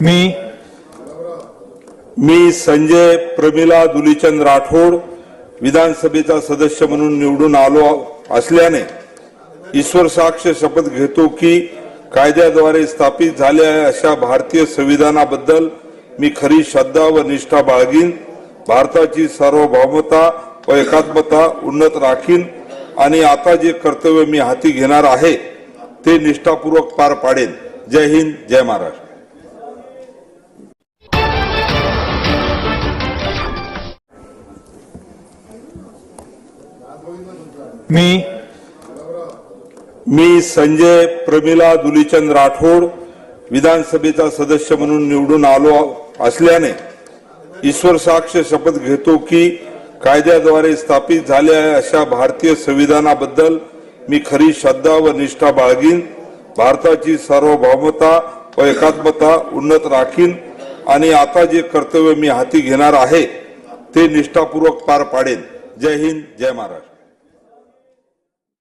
मी मी संजय प्रमिला दुलीचंद राठोड विधानसभेचा सदस्य म्हणून निवडून आलो असल्याने ईश्वर साक्ष शपथ घेतो की कायद्याद्वारे स्थापित झालेल्या अशा भारतीय संविधानाबद्दल मी खरी श्रद्धा व निष्ठा बाळगीन भारताची सार्वभौमता व एकात्मता उन्नत राखीन आणि आता जे कर्तव्य मी हाती घेणार आहे ते निष्ठापूर्वक पार पाडेन. जय हिंद जय महाराष्ट्र. मी मी संजय प्रमिला दुलीचंद राठोड विधानसभेचा सदस्य म्हणून निवडून आलो असल्याने ईश्वर साक्ष शपथ घेतो की कायद्याद्वारे स्थापित झालेल्या अशा भारतीय संविधानाबद्दल मी खरी श्रद्धा व निष्ठा बाळगीन भारताची सार्वभौमता व एकात्मता उन्नत राखीन आणि आता जे कर्तव्य मी हाती घेणार आहे ते निष्ठापूर्वक पार पाडेन. जय हिंद जय महाराष्ट्र.